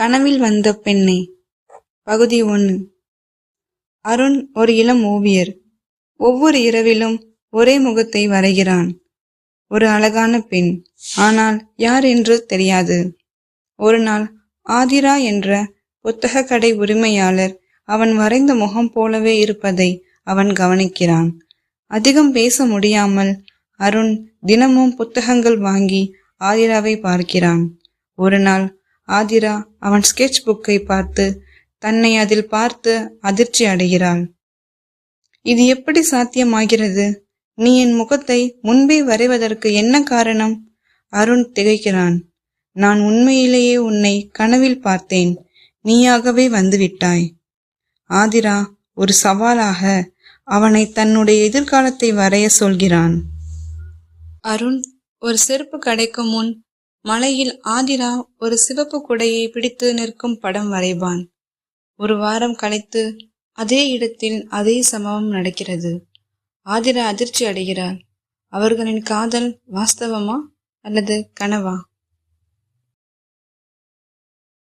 கனவில் வந்த பெண்ணே பகுதி ஒன்று. அருண் ஒரு இளம் ஓவியர். ஒவ்வொரு இரவிலும் ஒரே முகத்தை வரைகிறான். ஒரு அழகான பெண் ஆனால் யார் என்று தெரியாது. ஒரு நாள் ஆதிரா என்ற புத்தக கடை உரிமையாளர் அவன் வரைந்த முகம் போலவே இருப்பதை அவன் கவனிக்கிறான். அதிகம் பேச முடியாமல் அருண் தினமும் புத்தகங்கள் வாங்கி ஆதிராவை பார்க்கிறான். ஒரு நாள் ஆதிரா அவன் ஸ்கெட்ச் புக்கை பார்த்து தன்னை அதில் பார்த்து அதிர்ச்சி அடைகிறாள். இது எப்படி சாத்தியமாகிறது? நீ என் முகத்தை முன்பே வரைவதற்கு என்ன காரணம்? அருண் திகைக்கிறான். நான் உண்மையிலேயே உன்னை கனவில் பார்த்தேன். நீயாகவே வந்துவிட்டாய். ஆதிரா ஒரு சவாலாக அவனை தன்னுடைய எதிர்காலத்தை வரைய சொல்கிறான். அருண் ஒரு செருப்பு கடைக்கு முன் மலையில் ஆதிரா ஒரு சிவப்பு குடையை பிடித்து நிற்கும் படம் வரைவான். ஒரு வாரம் கழித்து அதே இடத்தில் அதே சம்பவம் நடக்கிறது. ஆதிரா அதிர்ச்சி அடைகிறார். அவர்களின் காதல் வாஸ்தவமா அல்லது கனவா?